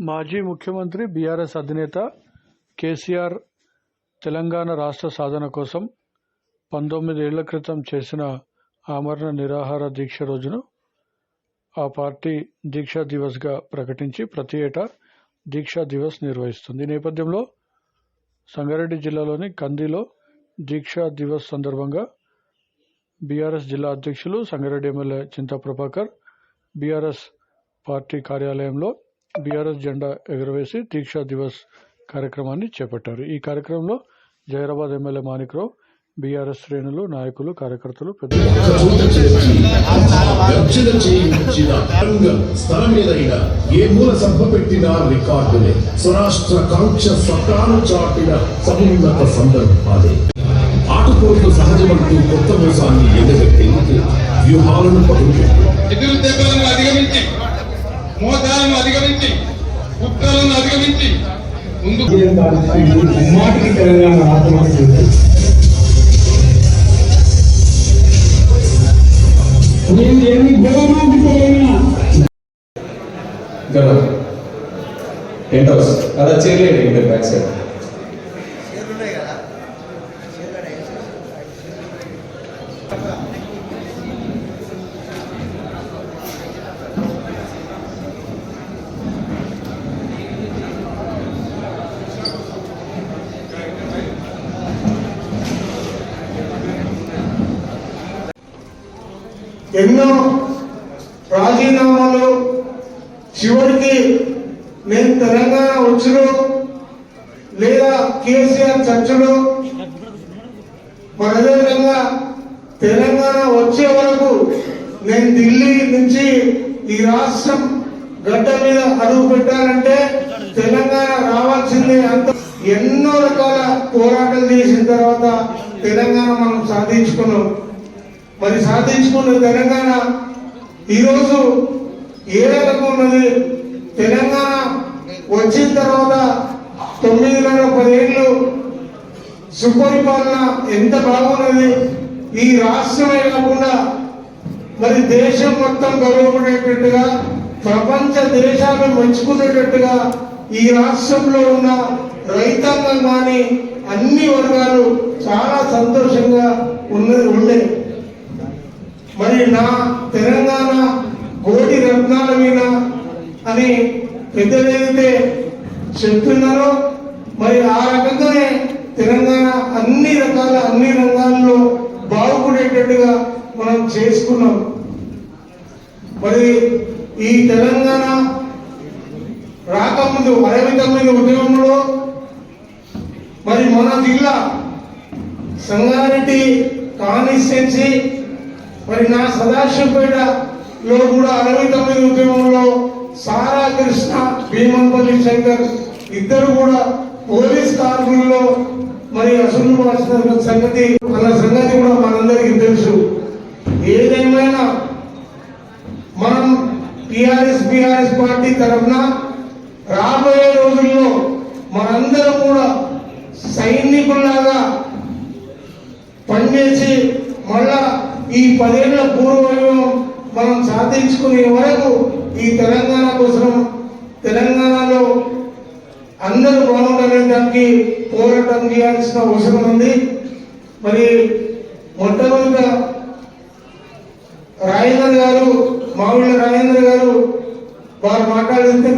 మాజీ ముఖ్యమంత్రి బీఆర్ఎస్ అధినేత కేసీఆర్ తెలంగాణ రాష్ట్ర సాధన కోసం పంతొమ్మిదేళ్ళ క్రితం చేసిన ఆమరణ నిరాహార దీక్ష రోజును ఆ పార్టీ దీక్షా దివస్గా ప్రకటించి ప్రతి ఏటా దీక్షా దివస్ నిర్వహిస్తుంది. ఈ నేపథ్యంలో సంగారెడ్డి జిల్లాలోని కందిలో దీక్షా దివస్ సందర్భంగా బీఆర్ఎస్ జిల్లా అధ్యక్షులు Sangareddy MLA Chinta Prabhakar BRS party కార్యాలయంలో బీఆర్ఎస్ జెండా ఎగురవేసి దీక్షా దివస్ కార్యక్రమాన్ని చేపట్టారు. ఈ కార్యక్రమంలో జైరాబాద్ ఎమ్మెల్యే మాణిక్రావు బీఆర్ఎస్ శ్రేణులు నాయకులు కార్యకర్తలు పెద్ద ఏ మూల సభ రికార్డులే స్వరాష్ట్ర కాంక్ష సత్తాను చాటిన సమున్నత సందర్భాలే సహజమంటూ కొత్త మోసాన్ని ఎదగట్టి వ్యూహాలను పదులుపెట్టు ఎదురు దెబ్బలను అధిగమించి మోసాలను అధిగమించి కుట్రలను అధిగమించి ముందు తెలంగాణ ఆత్మహత్య టెంట్ హౌస్ అలా చేయలేండి ఇక్కడ బ్యాక్ సైడ్ ఎన్నో రాజీనామాలు చివరికి నేను తెలంగాణ వచ్చును లేదా కేసీఆర్ చర్చలు మరి అదేవిధంగా తెలంగాణ వచ్చే వరకు నేను ఢిల్లీ నుంచి ఈ రాష్ట్రం గడ్డ మీద అడుగు పెట్టాలంటే తెలంగాణ రావాల్సిందే అంత. ఎన్నో రకాల పోరాటాలు చేసిన తర్వాత తెలంగాణ మనం సాధించుకున్నాం. మరి సాధించుకున్న తెలంగాణ ఈరోజు ఏ రకంగా ఉన్నది. తెలంగాణ వచ్చిన తర్వాత తొమ్మిదిన్నర పదేళ్ళు సుపరిపాలన ఎంత బాగున్నది? ఈ రాష్ట్రమే కాకుండా మరి దేశం మొత్తం గౌరవపడేటట్టుగా ప్రపంచ దేశాలు మెచ్చుకునేటట్టుగా ఈ రాష్ట్రంలో ఉన్న రైతాంగం కానీ అన్ని వర్గాలు చాలా సంతోషంగా ఉన్నది ఉండే మరి నా తెలంగాణ కోటి రత్నాల మీద అని పెద్దలేదైతే చెప్తున్నారో మరి ఆ రకంగానే తెలంగాణ అన్ని రకాల అన్ని రంగాల్లో బాగుపడేటట్టుగా మనం చేసుకున్నాం. మరి ఈ తెలంగాణ రాకముందు అరవై తొమ్మిది ఉద్యమంలో మరి మన జిల్లా సంగారెడ్డి కాన్స్టిట్యున్సీ మరి నా సదాశివపేటలో కూడా అరవై తొమ్మిది ఉద్యమంలో సారా కృష్ణ భీమంపల్లి శంకర్ ఇద్దరు కూడా పోలీస్ కార్మికుల్లో మరి అసలు వాసిన సంగతి అన్న సంగతి కూడా మనందరికీ తెలుసు. ఏదేమైనా మనం టిఆర్ఎస్ బిఆర్ఎస్ పార్టీ తరఫున రాబోయే రోజుల్లో మనందరం కూడా సైనికుల్లాగా పనిచేసి మళ్ళా ఈ పదేళ్ళ పూర్వవైభవం మనం సాధించుకునే వరకు ఈ తెలంగాణ కోసం తెలంగాణలో అందరూ బాగుండాలనేదానికి పోరాటం చేయాల్సిన అవసరం ఉంది. మరి మొట్టమొదట రాజేంద్ర గారు మామూలు రాజేంద్ర గారు వారు మాట్లాడితే